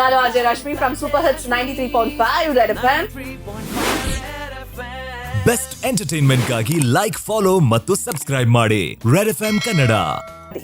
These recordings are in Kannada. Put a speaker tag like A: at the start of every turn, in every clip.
A: ನಾನು Ajay Rashmi from super hits ninety three point five Red M
B: best ಎಂಟರ್ಟೈನ್ಮೆಂಟ್ಗಾಗಿ like follow ಮತ್ತು ಸಬ್ಸ್ಕ್ರೈಬ್ ಮಾಡಿ ರೆಡ್ ಎಫ್ ಕನ್ನಡ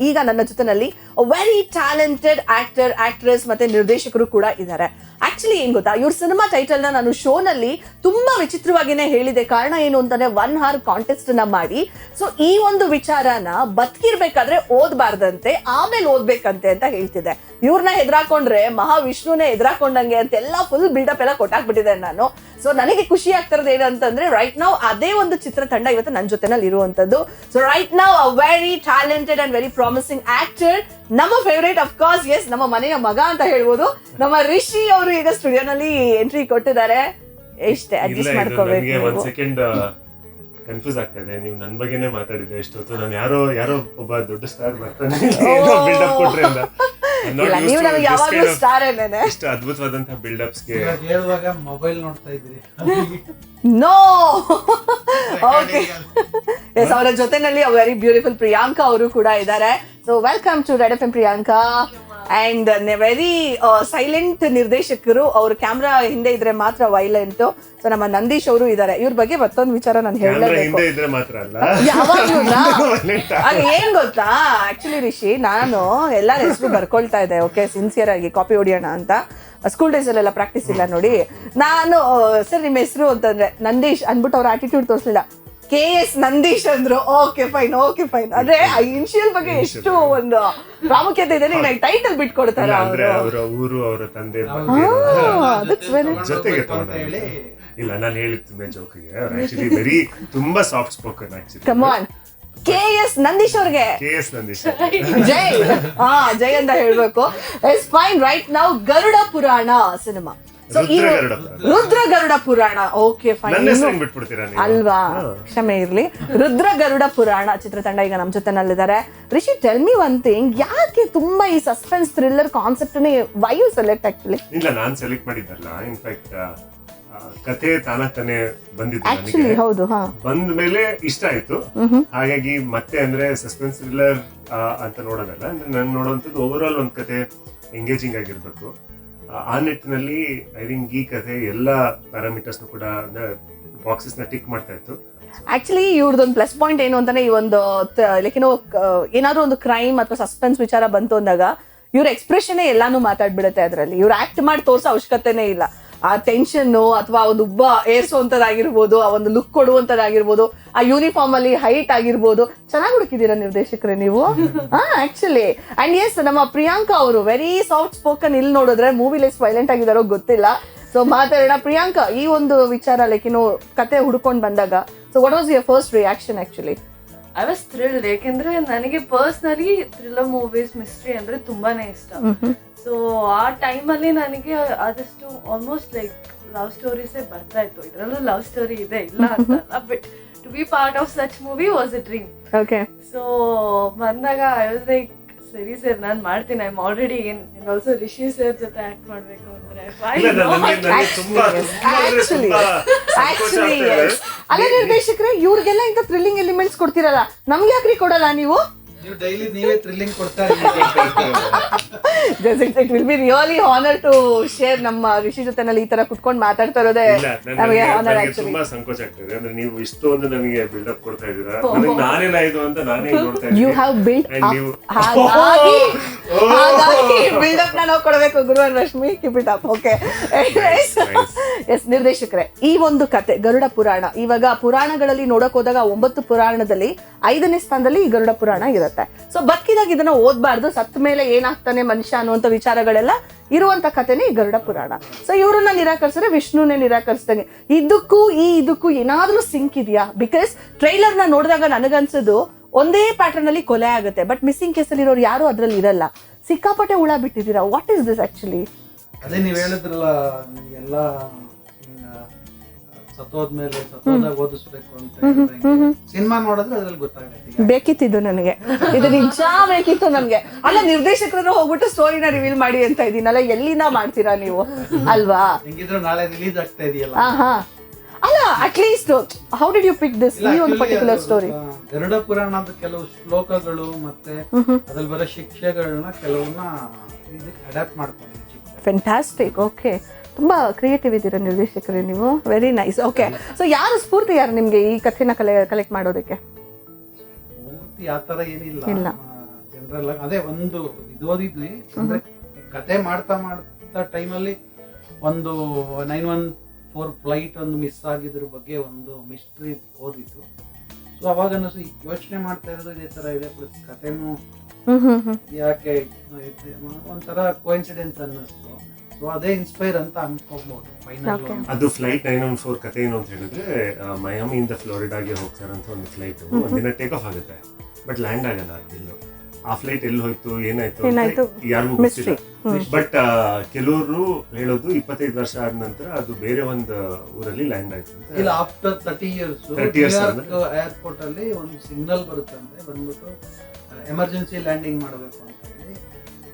A: ಈಗ ನನ್ನ ಜೊತೆನಲ್ಲಿ ವೆರಿ ಟ್ಯಾಲೆಂಟೆಡ್ ಆಕ್ಟರ್ ಆಕ್ಟ್ರೆಸ್ ಮತ್ತೆ ನಿರ್ದೇಶಕರು ಕೂಡ ಇದ್ದಾರೆ. ಆಕ್ಚುಲಿ ಏನ್ ಗೊತ್ತಾ? ಇವ್ರ ಸಿನಿಮಾ ಟೈಟಲ್ನ ನಾನು ಶೋನಲ್ಲಿ ತುಂಬಾ ವಿಚಿತ್ರವಾಗಿನೇ ಹೇಳಿದೆ. ಕಾರಣ ಏನು ಅಂತಂದ್ರೆ ಒನ್ ಹಾರ್ ಕಾಂಟೆಸ್ಟ್ನ ಮಾಡಿ. ಸೊ ಈ ಒಂದು ವಿಚಾರನ ಬದುಕಿರ್ಬೇಕಾದ್ರೆ ಓದಬಾರ್ದಂತೆ, ಆಮೇಲೆ ಓದ್ಬೇಕಂತೆ ಅಂತ ಹೇಳ್ತಿದ್ದೆ. ಇವ್ರನ್ನ ಹೆದ್ರಾಕೊಂಡ್ರೆ, ಮಹಾವಿಷ್ಣುನೇ ಅಂತ ಅಂತೆಲ್ಲ ಫುಲ್ ಬಿಲ್ಡಪ್ ಎಲ್ಲ ಕೊಟ್ಟಾಕ್ಬಿಟ್ಟಿದೆ ನಾನು. ಸೊ ನನಗೆ ಖುಷಿ ಆಗ್ತಿರೋದು ಏನಂತಂದ್ರೆ ರೈಟ್ ನಾವು ಅದೇ ಒಂದು ಚಿತ್ರತಂಡ ಇವತ್ತು ನನ್ನ ಜೊತೆನಲ್ಲಿ ಇರುವಂತದ್ದು. ಸೊ ರೈಟ್ ನಾವು a very talented and very promising actor ನಮ್ಮ ಫೇವ್ರೇಟ್ ಅಫ್ ಕೋರ್ಸ್ ಎಸ್ ನಮ್ಮ ಮನೆಯ ಮಗ ಅಂತ ಹೇಳ್ಬೋದು. ನಮ್ಮ ರಿಷಿ ಅವರು ಈಗ ಸ್ಟುಡಿಯೋನಲ್ಲಿ ಎಂಟ್ರಿ ಕೊಟ್ಟಿದ್ದಾರೆ.
C: ಇಷ್ಟೇ
A: ಅಡ್ಜಸ್ಟ್ ಮಾಡ್ಕೋಬೇಕು
C: ಕನ್ಫ್ಯೂಸ್ ಆಗ್ತಾ ಇದೆ ನೀವು ನನ್ನ ಬಗ್ಗೆನೇ ಮಾತಾಡಿದ್ದೆ ಎಷ್ಟೊತ್ತು ನಾನು ಯಾರೋ ಯಾರೋ ಒಬ್ಬ ದೊಡ್ಡ ಸ್ಟಾರ್ ಬರ್ತಾನೆ ಬಿಲ್ಡಪ್ ಕೊಟ್ರೆ ಅಂತ ಇಷ್ಟು ಅದ್ಭುತವಾದಂತಹ ಬಿಲ್ಡಪ್ಸ್ಗೆ
D: ಇವಾಗ ಹೇಳುವಾಗ ಮೊಬೈಲ್ ನೋಡ್ತಾ ಇದ್ರಿ.
A: ನೋ ಓಕೆ ಎಸ್ ಅವರ ಜೊತೆನಲ್ಲಿ ವೆರಿ ಬ್ಯೂಟಿಫುಲ್ ಪ್ರಿಯಾಂಕಾ ಅವರು ಕೂಡ ಇದ್ದಾರೆ. So welcome to Red F M Priyanka and very silent ನಿರ್ದೇಶಕರು ಅವ್ರ ಕ್ಯಾಮ್ರಾ ಹಿಂದೆ ಇದ್ರೆ ಮಾತ್ರ ವೈಲೆಂಟ್ ಸೊ ನಮ್ಮ ನಂದೀಶ್ ಅವರು ಇದಾರೆ. ಇವ್ರ ಬಗ್ಗೆ ಮತ್ತೊಂದು ವಿಚಾರ ನಾನು
C: ಹೇಳಬೇಕು
A: ಹೇಳಲೇಬೇಕು. ಏನ್ ಗೊತ್ತಾ? ಆಕ್ಚುಲಿ ರಿಷಿ ನಾನು ಎಲ್ಲರ ಹೆಸರು ಬರ್ಕೊಳ್ತಾ ಇದ್ದೆ. ಓಕೆ ಸಿನ್ಸಿಯರ್ ಆಗಿ ಕಾಪಿ ಹೊಡಿಯೋಣ ಅಂತ. ಸ್ಕೂಲ್ ಡೇಸ್ ಅಲ್ಲೆಲ್ಲ ಪ್ರಾಕ್ಟೀಸ್ ಇಲ್ಲ ನೋಡಿ. ನಾನು ಸರ್ ನಿಮ್ಮ ಹೆಸರು ಅಂತಂದ್ರೆ ನಂದೀಶ್ ಅನ್ಬಿಟ್ಟು ಅವ್ರ ಆಟಿಟ್ಯೂಡ್ ತೋರಿಸ್ಲಿಲ್ಲ. ಕೆ ಎಸ್ ನಂದೀಶ್ ಅಂದ್ರು ಓಕೆ ಫೈನ್ ಓಕೆ ಫೈನ್ ಅಂದ್ರೆ ಆ ಇನ್ಶಿಯಲ್ ಬಗ್ಗೆ ಎಷ್ಟು ಒಂದು ಪ್ರಾಮುಖ್ಯತೆ ಇದೆ ನನಗೆ ಟೈಟಲ್ ಬಿಟ್ಕೊಡ್ತಾರೆ
C: ಇಲ್ಲ ಅಂದ್ರೆ
A: ಅವರು.
C: ಅವರ ಊರು ಅವರ ತಂದೆ ಜೊತೆಗೆ ಇಲ್ಲ ನಾನು ಹೇಳಿದ್ದು ಜೋಕಿಗೆ ಆಕ್ಚುಲಿ ವೆರಿ ತುಂಬಾ soft spoken actually
A: on K S Nandish ಅವ್ರಿಗೆ.
C: K S Nandish
A: Jai. ಹಾ ಜೈ ಅಂತ ಹೇಳ್ಬೇಕು. It's fine right now Garuda Purana cinema
C: Rudra Garuda ಪುರಾಣ.
A: ಓಕೆ ಫೈನ್ ಅಲ್ವಾ? ಕ್ಷಮೆ ಇರ್ಲಿ. ರುದ್ರ ಗರುಡ ಪುರಾಣ ಚಿತ್ರತಂಡ ಈಗ ನಮ್ಮ ಜೊತೆನಲ್ಲಿದ್ದಾರೆ. Rishi tell me one thing ಯಾಕೆ ತುಂಬಾ ಈ suspense thriller concept why you select actually
C: ಇಲ್ಲ ನಾನ್ ಸೆಲೆಕ್ಟ್ ಮಾಡಿದ್ದಲ್ಲ. ಇನ್ಫ್ಯಾಕ್ಟ್ ಕಥೆ ತಾನ ತಾನೇ ಬಂದಿದ್ದು
A: ಆಕ್ಚುಲಿ ಹೌದು
C: ಬಂದ ಮೇಲೆ ಇಷ್ಟ ಆಯ್ತು. ಹಾಗಾಗಿ ಮತ್ತೆ ಅಂದ್ರೆ ಸಸ್ಪೆನ್ಸ್ ಥ್ರಿಲ್ಲರ್ ಅಂತ ನೋಡೋದಲ್ಲ. ಅಂದ್ರೆ ನಾನು ನೋಡುವಂಥದ್ದು ಓವರ್ ಆಲ್ ಒಂದ್ ಕತೆ ಎಂಗೇಜಿಂಗ್ ಆಗಿರ್ಬೇಕು. ಆ, ನಿಟ್ಟಿನಲ್ಲಿ ಐ ಥಿಂಕ್ ಈ ಕಥೆ ಎಲ್ಲ ಪ್ಯಾರಾಮೀಟರ್ಸ್ ಕೂಡ ಬಾಕ್ಸಸ್ನ ಟಿಕ್ ಮಾಡ್ತಾ ಇತ್ತು.
A: ಆಕ್ಚುಲಿ ಇವ್ರದೊಂದು ಪ್ಲಸ್ ಪಾಯಿಂಟ್ ಏನು ಅಂತಾನೆ ಈ ಒಂದು ಲೈಕ್ ಏನೋ ಏನಾದ್ರು ಒಂದು ಕ್ರೈಮ್ ಅಥವಾ ಸಸ್ಪೆನ್ಸ್ ವಿಚಾರ ಬಂತು ಅಂದಾಗ ಇವ್ರ ಎಕ್ಸ್ಪ್ರೆಷನ್ ಎಲ್ಲಾನು ಮಾತಾಡ್ಬಿಡುತ್ತೆ ಅದರಲ್ಲಿ. ಇವ್ರು ಆಕ್ಟ್ ಮಾಡಿ ತೋರ್ಸೋ ಅವಶ್ಯಕತೆನೇ ಇಲ್ಲ. ಆ ಟೆನ್ಷನ್ ಅಥವಾ ಒಂದು ಉಬ್ಬ ಏರಿಸುವಂಥದ್ದಾಗಿರ್ಬೋದು ಆ ಒಂದು ಲುಕ್ ಕೊಡುವಂಥದ್ದಾಗಿರ್ಬೋದು ಆ ಯೂನಿಫಾರ್ಮ್ ಅಲ್ಲಿ ಹೈಟ್ ಆಗಿರ್ಬೋದು ಚೆನ್ನಾಗಿ ಹುಡುಕಿದ್ದೀರಾ ನಿರ್ದೇಶಕರೇ ನೀವು? ಹಾ ಆಕ್ಚುಲಿ ಅಂಡ್ ಎಸ್ ನಮ್ಮ ಪ್ರಿಯಾಂಕಾ ಅವರು ವೆರಿ ಸಾಫ್ಟ್ ಸ್ಪೋಕನ್ ಇಲ್ಲಿ ನೋಡಿದ್ರೆ ಮೂವಿಲಿ ಎಷ್ಟು ವೈಲೆಂಟ್ ಆಗಿದಾರೋ ಗೊತ್ತಿಲ್ಲ. ಸೊ ಮಾತಾಡೋಣ. ಪ್ರಿಯಾಂಕಾ ಈ ಒಂದು ವಿಚಾರ ಲೈಕ್ ಏನು ಕತೆ ಹುಡ್ಕೊಂಡು ಬಂದಾಗ so what was your first reaction actually
E: I was thrilled ಯಾಕೆಂದ್ರೆ ನನಗೆ ಪರ್ಸ್ನಲಿ ಥ್ರಿಲ್ಲರ್ ಮೂವೀಸ್ ಮಿಸ್ಟ್ರಿ ಅಂದ್ರೆ ತುಂಬಾನೇ ಇಷ್ಟ. ಸೊ ಆ ಟೈಮಲ್ಲಿ ನನಗೆ ಆದಷ್ಟು ಆಲ್ಮೋಸ್ಟ್ ಲೈಕ್ ಲವ್ ಸ್ಟೋರೀಸೇ ಬರ್ತಾ ಇತ್ತು. ಇದರಲ್ಲೂ ಲವ್ ಸ್ಟೋರಿ ಇದೆ ಇಲ್ಲ ಅಂತ but to be part of such movie was a dream
A: okay
E: so ಬಂದಾಗ ಐ ವಾಸ್ ಲೈಕ್ ಸರಿ ಸರ್ ನಾನು ಮಾಡ್ತೀನಿ. ಐ ಆಮ್ ಆಲ್ರೆಡಿ ಏನ್ ಆಲ್ಸೋ ರಿಷಿ ಸರ್ ಜೊತೆ ಆಕ್ಟ್ ಮಾಡಬೇಕು ಅಂದ್ರೆ.
A: ಅಲ್ಲ ನಿರ್ದೇಶಕರೇ ಇವ್ರಿಗೆಲ್ಲ ಇಂಥ ಥ್ರಿಲ್ಲಿಂಗ್ ಎಲಿಮೆಂಟ್ಸ್ ಕೊಡ್ತೀರಲ್ಲ? ನಮ್ಗೆ ಯಾಕ್ರಿ ಕೊಡಲ್ಲ ನೀವು?
D: ನೀವು ಡೈಲಿ ನೀವೇ ಥ್ರಿಲ್ಲಿಂಗ್ ಕೊಡ್ತಾ ಇದ್ದೀರಿ
A: it will be really honour to share ನಮ್ಮ ಋಷಿ ಜೊತೆನಲ್ಲಿ ಈ ತರ ಕುತ್ಕೊಂಡು ಮಾತಾಡ್ತಾ ಇರೋದೇ ನಮಗೆ ಹಾನರ್
C: ತುಂಬಾ ಸಂಕೋಚ ಆಗ್ತದೆ. ಅಂದ್ರೆ ನೀವು ಇಷ್ಟೊಂದು ನನಗೆ ಅಪ್ ಕೊಡ್ತಾ ಇದ್ದೀರಾ? ನನಗೆ ನಾನೇನ ಇದು ಅಂತ ನಾನೇ ನೋಡ್ತಾ
A: ಯು
C: ಇದ್ದೀನಿ
A: ಹ್ಯಾವ್ ಬಿಲ್ಡ್ ಹಾಗಾಗಿ ಹಾಗಾಗಿ ಬಿಲ್ಡ್ ಅಪ್ ನಾವು ಕೊಡಬೇಕು. ಗುರುವಾರ Rashmi keep it up okay yes ನಿರ್ದೇಶಕರೇ ಈ ಒಂದು ಕತೆ ಗರುಡ ಪುರಾಣ ಇವಾಗ ಪುರಾಣಗಳಲ್ಲಿ ನೋಡಕ್ ಹೋದಾಗ ಒಂಬತ್ತು ಪುರಾಣದಲ್ಲಿ ಐದನೇ ಸ್ಥಾನದಲ್ಲಿ ಈ ಗರುಡ ಪುರಾಣ ಇರುತ್ತೆ. ಸೊ ಬದುಕಿದಾಗ ಇದನ್ನ ಓದ್ಬಾರ್ದು. ಸತ್ತ ಮೇಲೆ ಏನಾಗ್ತಾನೆ ಮನುಷ್ಯ ಅನ್ನುವಂಥ ವಿಚಾರಗಳೆಲ್ಲ ಇರುವಂತ ಕಥೆನೇ ಈ ಗರುಡ ಪುರಾಣ. ಸೊ ಇವರನ್ನ ನಿರಾಕರಿಸಿದ್ರೆ ವಿಷ್ಣುನೇ ನಿರಾಕರಿಸ್ದಂಗೆ. ಇದಕ್ಕೂ ಈ ಇದಕ್ಕೂ ಏನಾದ್ರೂ ಸಿಂಕ್ ಇದೆಯಾ? ಬಿಕಾಸ್ ಟ್ರೈಲರ್ನ ನೋಡಿದಾಗ ನನಗನ್ಸೋದು ಒಂದೇ ಪ್ಯಾಟರ್ನ್ ಅಲ್ಲಿ ಕೊಲೆ ಆಗುತ್ತೆ. ಬಟ್ ಮಿಸ್ಸಿಂಗ್ ಕೇಸಲ್ಲಿ ಇರೋರು ಯಾರು ಅದ್ರಲ್ಲಿ ಇರಲ್ಲ. ಸಿಕ್ಕಾಪಟ್ಟೆ ಹುಳ ಬಿಟ್ಟಿದ್ದೀರಾ? ವಾಟ್ ಇಸ್ ದಿಸ್ ಆಕ್ಚುಲಿ
D: ಅದೇ ನೀವು ಹೇಳಿದ್ರಲ್ಲ, ಎಲ್ಲ ಸತ್ತೋದ್ಮೇಲೆ ಸತ್ತೋದಾಗ ಓದಿಸ್ಬೇಕು ಅಂತ ಸಿನಿಮಾ ನೋಡಿದ್ರೆ ಅದ್ರಲ್ಲಿ ಗೊತ್ತಾಗುತ್ತೆ.
A: ಬೇಕಿತ್ತಿದ್ದು ನನಗೆ. ಇದು ನಿಜ ಬೇಕಿತ್ತು ನನಗೆ ಅಲ್ಲ ನಿರ್ದೇಶಕರನ್ನ ಹೋಗ್ಬಿಟ್ಟು ಸ್ಟೋರಿನ ರಿವೀಲ್ ಮಾಡಿ ಅಂತ ಇದೀನಲ್ಲ ಎಲ್ಲಿಂದ ಮಾಡ್ತೀರಾ ನೀವು? ಅಲ್ವಾ?
D: ಹೆಂಗಿದ್ರು ನಾಳೆ ರಿಲೀಸ್ ಆಗ್ತಾ ಇದೆಯಲ್ಲ.
A: ಅಲ್ಲ at least how did you pick this ಈ ಒಂದು ಪರ್ಟಿಕ್ಯುಲರ್ ಸ್ಟೋರಿ
D: ಗರುಡ ಪುರಾಣದ ಕೆಲವು ಶ್ಲೋಕಗಳು ಮತ್ತೆ ಅದರಲ್ಲಿ ಬರೋ ಶಿಕ್ಷೆಗಳನ್ನ ಕೆಲವನ್ನ ಅಡಾಪ್ಟ್ ಮಾಡ್ಕೊಂಡಿದ್ದೀನಿ. ಫ್ಯಾಂಟಾಸ್ಟಿಕ್
A: ಫೆಂಟಾಸ್ಟಿಕ್ ಓಕೆ ತುಂಬಾ ಕ್ರಿಯೇಟಿವ್ ಇದ್ದೀರಾ ನಿರ್ದೇಶಕರೇ ನೀವು? ವೆರಿ ನೈಸ್ ಓಕೆ ಸೊ ಯಾರು ಸ್ಫೂರ್ತಿ ಯಾರು ನಿಮಗೆ ಈ ಕಥೆನ ಕಲೆ ಕಲೆಕ್ಟ್ ಮಾಡೋದಕ್ಕೆ?
D: ಆ ಥರ ಏನಿಲ್ಲ.
A: ಇಲ್ಲ.
D: ಜನರಲ್ ಅದೇ ಒಂದು ಇದು ಓದಿದ್ವಿ. ಅಂದ್ರೆ ಕತೆ ಮಾಡ್ತಾ ಮಾಡ್ತಾ ಟೈಮಲ್ಲಿ ಒಂದು ನೈನ್ ಒನ್ ಫೋರ್ ಫ್ಲೈಟ್ ಒಂದು ಮಿಸ್ ಆಗಿದ್ರ ಬಗ್ಗೆ ಒಂದು ಮಿಸ್ಟ್ರಿ ಓದಿತ್ತು ಸೊ ಅವಾಗ ಅನ್ನಿಸು ಯೋಚನೆ ಮಾಡ್ತಾ ಇರೋದು ಇದೇ ತರ ಇದೆ. ಪ್ಲಸ್ ಕತೆನೂ ಯಾಕೆ ಒಂಥರ ಕೋಇನ್ಸಿಡೆನ್ಸ್ ಅನ್ನಿಸ್ತು. ಸೊ ಅದೇ ಇನ್ಸ್ಪೈರ್ ಅಂತ ಅನ್ಕೋಬಹುದು ಫೈನಲ್
C: ಅದು ಫ್ಲೈಟ್ ನೈನ್ ಒನ್ ಫೋರ್ ಕತೆ ಏನು ಅಂತ ಹೇಳಿದ್ರೆ ಮಯಾಮಿಯಿಂದ ಫ್ಲೋರಿಡಾಗೆ ಹೋಗ್ತಾರಂತ ಒಂದು ಫ್ಲೈಟ್ ಒಂದಿನ ಟೇಕ್ ಆಫ್ ಆಗುತ್ತೆ ಬಟ್ ಲ್ಯಾಂಡ್ ಆಗಲ್ಲ ಅದಿಲ್ಲ. ಆ ಫ್ಲೈಟ್ ಎಲ್ಲಿ ಹೋಯ್ತು ಏನಾಯ್ತು ಯಾರಿಗೂ ಗೊತ್ತಿಲ್ಲ. ಬಟ್ ಕೆಲವರು ಹೇಳೋದು ಇಪ್ಪತ್ತೈದು ವರ್ಷ ಆದ ನಂತರ ಅದು ಬೇರೆ ಒಂದು ಊರಲ್ಲಿ ಲ್ಯಾಂಡ್ ಆಯ್ತು
D: ಇಲ್ಲ after thirty years
C: 30 years
D: airport ಅಲ್ಲಿ ಒಂದು ಸಿಗ್ನಲ್ ಬರುತ್ತಂತೆ ಬಂದ್ಬಿಟ್ಟು ಎಮರ್ಜೆನ್ಸಿ ಲ್ಯಾಂಡಿಂಗ್ ಮಾಡಬೇಕು ಅಂತ ಹೇಳಿ.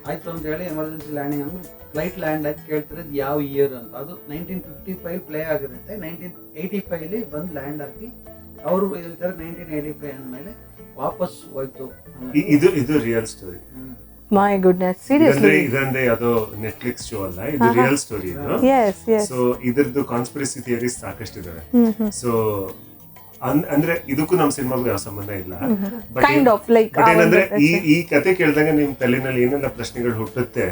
D: ಆಯ್ತು ಅಂತ ಹೇಳಿ ಎಮರ್ಜೆನ್ಸಿ ಲ್ಯಾಂಡಿಂಗ್ ಅಂದ್ರೆ ಫ್ಲೈಟ್ ಲ್ಯಾಂಡ್ ಆಗಿ ಕೇಳ್ತಾರೆ ಯಾವ ಇಯರ್ ಅಂತ. ಅದು ನೈನ್ಟೀನ್ ಫಿಫ್ಟಿ ಫೈವ್ ಪ್ಲೇ ಆಗಿರುತ್ತೆ. ನೈನ್ಟೀನ್ ಏಯ್ಟಿ ಅಲ್ಲಿ ಬಂದು ಲ್ಯಾಂಡ್ ಆಗಿ ಅವರು ಹೇಳ್ತಾರೆ ನೈನ್ಟೀನ್ ಏಯ್ಟಿ ಫೈವ್ ಅಂದಮೇಲೆ ವಾಪಸ್ ಹೋಯ್ತು
C: ಇದು ಇದು real story.
A: My goodness seriously
C: ಇದಂದ್ರೆ ಅದು ನೆಟ್ಫ್ಲಿಕ್ಸ್ ಶೋ ಅಲ್ಲ? ಇದು ರಿಯಲ್ ಸ್ಟೋರಿ ಇದು.
A: ಎಸ್ ಎಸ್
C: ಸೊ ಇದರದ್ದು ಕಾನ್ಸ್ಪಿರಸಿ ಥಿಯರೀಸ್
A: ಸಾಕಷ್ಟು ಇದಾವೆ
C: ಸೊ ಅಂದ್ರೆ ಇದಕ್ಕೂ ನಮ್ಮ ಸಿನಿಮಾಗೂ ಯಾವ ಸಂಬಂಧ ಇಲ್ಲ.
A: ಬಟ್
C: ಏನಂದ್ರೆ ಈ ಈ ಕತೆ ಕೇಳಿದಾಗ ನಿಮ್ ತಲೆನಲ್ಲಿ ಏನೆಲ್ಲ ಪ್ರಶ್ನೆಗಳು ಹುಟ್ಟುತ್ತೆ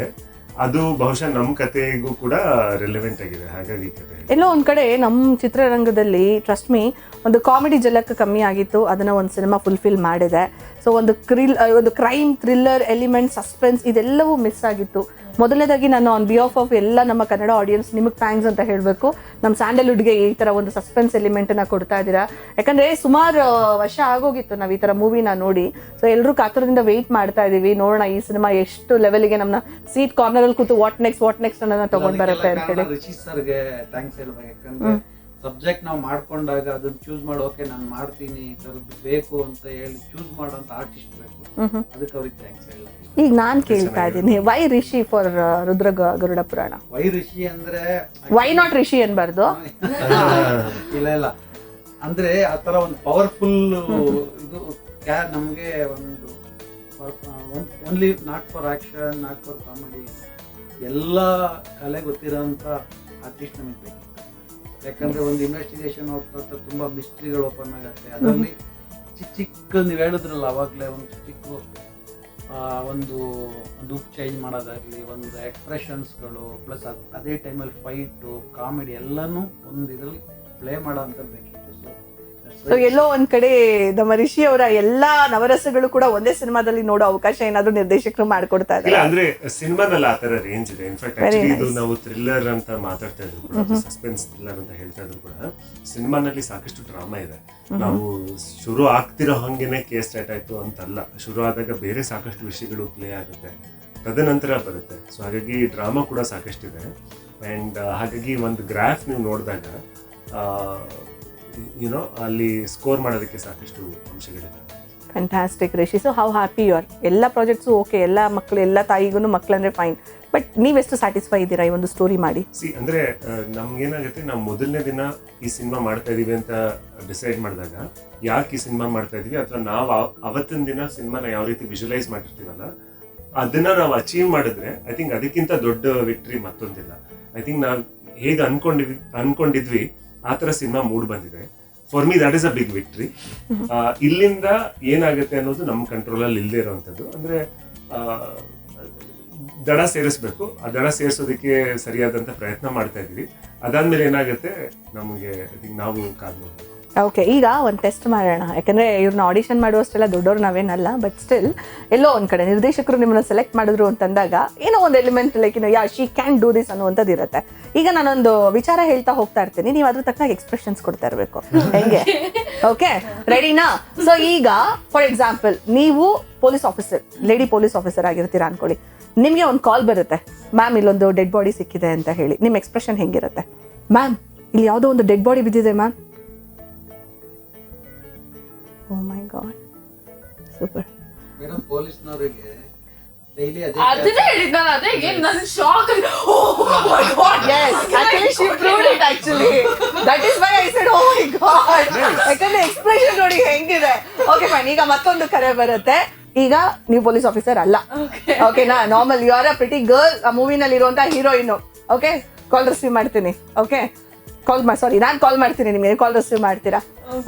C: ಅದು ಬಹುಶಃ ನಮ್ಮ ಕಥೆಗೂ ಕೂಡ ರೆಲೆವೆಂಟ್ ಆಗಿದೆ. ಹಾಗಾಗಿ ಕತೆ
A: ಎಲ್ಲೋ ಒಂದ್ ಕಡೆ ನಮ್ಮ ಚಿತ್ರರಂಗದಲ್ಲಿ ಟ್ರಸ್ಟ್ ಮೀ ಒಂದು ಕಾಮಿಡಿ ಜಲಕ್ಕೆ ಕಮ್ಮಿ ಆಗಿತ್ತು. ಅದನ್ನ ಒಂದು ಸಿನಿಮಾ ಫುಲ್ಫಿಲ್ ಮಾಡಿದೆ. ಸೊ ಒಂದು ಕ್ರಿಲ್ ಒಂದು ಕ್ರೈಮ್ ಥ್ರಿಲ್ಲರ್ ಎಲಿಮೆಂಟ್ ಸಸ್ಪೆನ್ಸ್ ಇದೆಲ್ಲವೂ ಮಿಸ್ ಆಗಿತ್ತು. ಮೊದಲನೇದಾಗಿ ನಾನು ಆನ್ ಬಿಹಾಫ್ ಆಫ್ ಎಲ್ಲ ನಮ್ಮ ಕನ್ನಡ ಆಡಿಯನ್ಸ್ ನಿಮಗೆ ಥ್ಯಾಂಕ್ಸ್ ಅಂತ ಹೇಳಬೇಕು. ನಮ್ಮ ಸ್ಯಾಂಡಲ್ವುಡ್ಗೆ ಈ ಥರ ಒಂದು ಸಸ್ಪೆನ್ಸ್ ಎಲಿಮೆಂಟನ್ನು ಕೊಡ್ತಾ ಇದ್ದೀರಾ? ಯಾಕಂದರೆ ಸುಮಾರು ವರ್ಷ ಆಗೋಗಿತ್ತು ನಾವು ಈ ಥರ ಮೂವಿನ ನೋಡಿ. ಸೊ ಎಲ್ಲರೂ ಕಾತರದಿಂದ ವೆಯ್ಟ್ ಮಾಡ್ತಾ ಇದ್ದೀವಿ ನೋಡೋಣ ಈ ಸಿನಿಮಾ ಎಷ್ಟು ಲೆವೆಲ್ಗೆ ನಮ್ಮನ್ನ ಸೀಟ್ ಕಾರ್ನರಲ್ಲಿ ಕೂತು ವಾಟ್ ನೆಕ್ಸ್ಟ್ ವಾಟ್ ನೆಕ್ಸ್ಟ್ ಅನ್ನೋದನ್ನ ತಗೊಂಡ್ ಬರುತ್ತೆ ಅಂತ ಹೇಳಿ.
D: ಸಬ್ಜೆಕ್ಟ್ ನಾವು ಮಾಡ್ಕೊಂಡಾಗ ಅದನ್ನ ಚೂಸ್ ಮಾಡೋಕೆ ಓಕೆ ನಾನು ಮಾಡ್ತೀನಿ ಈ ಥರದ್ದು ಬೇಕು ಅಂತ ಹೇಳಿ ಚೂಸ್ ಮಾಡೋಂಥ ಆರ್ಟಿಸ್ಟ್ ಬೇಕು. ಅದಕ್ಕೆ ಅವ್ರಿಗೆ ಥ್ಯಾಂಕ್ಸ್ ಹೇಳ
A: ಈಗ ನಾನು ಕೇಳ್ತಾ ಇದ್ದೀನಿ why Rishi for Rudra Garuda Purana
D: why Rishi ಅಂದ್ರೆ
A: ವೈ ನಾಟ್ ರಿಷಿ ಅನ್ಬಾರ್ದು?
D: ಇಲ್ಲ ಇಲ್ಲ. ಅಂದ್ರೆ ಆ ತರ ಒಂದು ಪವರ್ಫುಲ್ ಇದು ನಮ್ಗೆ ಒಂದು only not for action not for comedy ಎಲ್ಲ ಕಲೆ ಗೊತ್ತಿರೋಂಥ ಆರ್ಟಿಸ್ಟ್ ನಮಗೆ ಯಾಕಂದ್ರೆ ಒಂದು ಇನ್ವೆಸ್ಟಿಗೇಷನ್ ಹೋಗ್ತಾ ತುಂಬಾ ಮಿಸ್ಟ್ರಿಗಳು ಓಪನ್ ಆಗುತ್ತೆ. ಅದರಲ್ಲಿ ಚಿಕ್ಕ ಚಿಕ್ಕ ನೀವು ಹೇಳಿದ್ರಲ್ಲ, ಅವಾಗಲೇ ಒಂದು ಚಿಕ್ಕ ಒಂದು ಉಪ್ಪು ಚೇಂಜ್ ಮಾಡೋದಾಗಲಿ, ಒಂದು ಎಕ್ಸ್ಪ್ರೆಷನ್ಸ್ಗಳು ಪ್ಲಸ್ ಅದು, ಅದೇ ಟೈಮಲ್ಲಿ ಫೈಟು ಕಾಮಿಡಿ ಎಲ್ಲನೂ ಒಂದು ಇದರಲ್ಲಿ ಪ್ಲೇ ಅಂತ ಬೇಕಿತ್ತು.
A: ಸೊ ಎಲ್ಲೋ ಒಂದ್ ಕಡೆ ನಮ್ಮ ರಿಷಿ ಅವರ ಎಲ್ಲಾ ನವರಸಗಳು ಕೂಡ ಒಂದೇ ಸಿನಿಮಾದಲ್ಲಿ ನೋಡೋ ಅವಕಾಶ ಏನಾದ್ರು ನಿರ್ದೇಶಕರು ಮಾಡ್ಕೊಡ್ತಾ
C: ಇಲ್ಲ
A: ಇದ್ದಾರೆ
C: ಅಂದ್ರೆ ಸಿನಿಮಾದಲ್ಲಿ ಆ ತರ ರೇಂಜ್ ಇದೆ. ಇನ್ಫ್ಯಾಕ್ಟ್ ಆಕ್ಚುಲಿ ಇದು ನಾವು ಥ್ರಿಲ್ಲರ್ ಅಂತ ಮಾತಾಡ್ತಾ ಇದ್ರು ಕೂಡ ಸಸ್ಪೆನ್ಸ್ ಥ್ರಿಲ್ಲರ್ ಅಂತ ಹೇಳ್ತಾ ಇದ್ರು ಕೂಡ ಸಿನಿಮಾನಲ್ಲಿ ಸಾಕಷ್ಟು ಡ್ರಾಮಾ ಇದೆ. ನಾವು ಶುರು ಆಗ್ತಿರೋ ಹಂಗೇನೆ ಕೇಸ್ ಸ್ಟಾರ್ಟ್ ಆಯ್ತು ಅಂತಲ್ಲ. ಶುರು ಆದಾಗ ಬೇರೆ ಸಾಕಷ್ಟು ವಿಷಯಗಳು ಪ್ಲೇ ಆಗುತ್ತೆ. ತದನಂತರ ಬರುತ್ತೆ. ಸೊ ಹಾಗಾಗಿ ಡ್ರಾಮಾ ಕೂಡ ಸಾಕಷ್ಟಿದೆ. ಅಂಡ್ ಹಾಗಾಗಿ ಒಂದು ಗ್ರಾಫ್ ನೀವು ನೋಡಿದಾಗ ಯುನೋ ಅಲ್ಲಿ ಸ್ಕೋರ್ ಮಾಡೋದಕ್ಕೆ ಸಾಕಷ್ಟು ಅಂಶಗಳಿದೆ
A: fantastic Rishi so how happy you are ಎಲ್ಲ ಪ್ರಾಜೆಕ್ಟ್ಸು ಓಕೆ ಎಲ್ಲ ಮಕ್ಕಳು ಎಲ್ಲ ತಾಯಿಗೂ ಮಕ್ಕಳಂದ್ರೆ ಫೈನ್ ಬಟ್ ನೀವೆಷ್ಟು ಸ್ಯಾಟಿಸ್ಫೈ ಇದ್ದೀರಾ ಈ ಒಂದು ಸ್ಟೋರಿ ಮಾಡಿ?
C: ಸಿ ಅಂದ್ರೆ ನಮ್ಗೇನಾಗುತ್ತೆ ನಾವು ಮೊದಲನೇ ದಿನ ಈ ಸಿನಿಮಾ ಮಾಡ್ತಾ ಇದೀವಿ ಅಂತ ಡಿಸೈಡ್ ಮಾಡಿದಾಗ ಯಾಕೆ ಈ ಸಿನಿಮಾ ಮಾಡ್ತಾ ಇದೀವಿ? ಅಥವಾ ನಾವು ಅವತ್ತಿನ ದಿನ ಸಿನಿಮಾನ ಯಾವ ರೀತಿ ವಿಜುವಲೈಸ್ ಮಾಡಿರ್ತೀವಲ್ಲ ಅದನ್ನ ನಾವು ಅಚೀವ್ ಮಾಡಿದ್ರೆ ಐ ಥಿಂಕ್ ಅದಕ್ಕಿಂತ ದೊಡ್ಡ ವಿಕ್ಟ್ರಿ ಮತ್ತೊಂದಿಲ್ಲ. ಐ ಥಿಂಕ್ ನಾವು ಹೇಗೆ ಅನ್ಕೊಂಡಿದ್ವಿ ಅನ್ಕೊಂಡಿದ್ವಿ ಆ ಥರ ಸಿನಿಮಾ ಮೂಡ್ ಬಂದಿದೆ. For me that is a big victory ಇಲ್ಲಿಂದ ಏನಾಗುತ್ತೆ ಅನ್ನೋದು ನಮ್ಮ ಕಂಟ್ರೋಲಲ್ಲಿ ಇಲ್ಲದೆ ಇರೋವಂಥದ್ದು ಅಂದ್ರೆ ದಡ ಸೇರಿಸ್ಬೇಕು. ಆ ದಡ ಸೇರಿಸೋದಕ್ಕೆ ಸರಿಯಾದಂತ ಪ್ರಯತ್ನ ಮಾಡ್ತಾ ಇದ್ದೀವಿ. ಅದಾದ್ಮೇಲೆ ಏನಾಗುತ್ತೆ? ನಮಗೆ ನಾವು ಕಾದ್
A: ಓಕೆ ಈಗ ಒಂದು ಟೆಸ್ಟ್ ಮಾಡೋಣ. ಯಾಕಂದ್ರೆ ಇವ್ರನ್ನ ಆಡಿಷನ್ ಮಾಡುವಷ್ಟೆಲ್ಲ ದೊಡ್ಡವ್ರು ನಾವೇನಲ್ಲ ಬಟ್ ಸ್ಟಿಲ್ ಎಲ್ಲೋ ಒಂದು ಕಡೆ ನಿರ್ದೇಶಕರು ನಿಮ್ಮನ್ನ ಸೆಲೆಕ್ಟ್ ಮಾಡಿದ್ರು ಅಂತಂದಾಗ ಏನೋ ಒಂದು ಎಲಿಮೆಂಟ್ ಲೈಕ್ ಇನ್ನು yeah she can do this ಅನ್ನುವಂಥದ್ದು ಇರುತ್ತೆ. ಈಗ ನಾನೊಂದು ವಿಚಾರ ಹೇಳ್ತಾ ಹೋಗ್ತಾ ಇರ್ತೀನಿ. ನೀವು ಅದ್ರ ತಕ್ಕ ಎಕ್ಸ್ಪ್ರೆಷನ್ಸ್ ಕೊಡ್ತಾ ಇರಬೇಕು. ಹೆಂಗೆ? ಓಕೆ ರೆಡಿನಾ ಸೊ ಈಗ ಫಾರ್ ಎಕ್ಸಾಂಪಲ್ ನೀವು police officer lady police officer ಆಗಿರ್ತೀರಾ ಅನ್ಕೊಳ್ಳಿ. ನಿಮಗೆ ಒಂದು ಕಾಲ್ ಬರುತ್ತೆ. ಮ್ಯಾಮ್ ಇಲ್ಲೊಂದು ಡೆಡ್ ಬಾಡಿ ಸಿಕ್ಕಿದೆ ಅಂತ ಹೇಳಿ. ನಿಮ್ಮ ಎಕ್ಸ್ಪ್ರೆಷನ್ ಹೆಂಗಿರುತ್ತೆ? ಮ್ಯಾಮ್ ಇಲ್ಲಿ ಯಾವುದೋ ಒಂದು ಡೆಡ್ ಬಾಡಿ ಬಿದ್ದಿದೆ ma'am oh my god super
D: madam ಪೊಲೀಸ್ನವರಿಗೆ daily ಅದೇ
E: ಅದನ್ನೇ ಹೇಳಿದ್ ನಾನು ಅದೇ ಏನ್ ನನ್ shock
A: Yes, actually she proved it actually. That is why I said, oh my god. ಯಾಕಂದ್ರೆ ಎಕ್ಸ್ಪ್ರೆಷನ್ ನೋಡಿ ಹೆಂಗಿದೆ. ಓಕೆ ಫೈನ್ ಈಗ ಮತ್ತೊಂದು ಕರೆ ಬರುತ್ತೆ. ಈಗ ನೀವು ಪೊಲೀಸ್ ಆಫೀಸರ್ ಅಲ್ಲ. ಓಕೆನಾ normal you are a pretty girl ಆ ಮೂವಿನಲ್ಲಿ ಇರುವಂತ ಹೀರೋಯಿನ್ ಓಕೆ ಕಾಲ್ ರಿಸೀವ್ ಮಾಡ್ತೀನಿ. ಓಕೆ ಕಾಲ್ ಮಾಡಿ ಸಾರಿ ನಾನು ಕಾಲ್ ಮಾಡ್ತೀನಿ ನಿಮಗೆ ಕಾಲ್ ರಿಸೀವ್ ಮಾಡ್ತೀರಾ?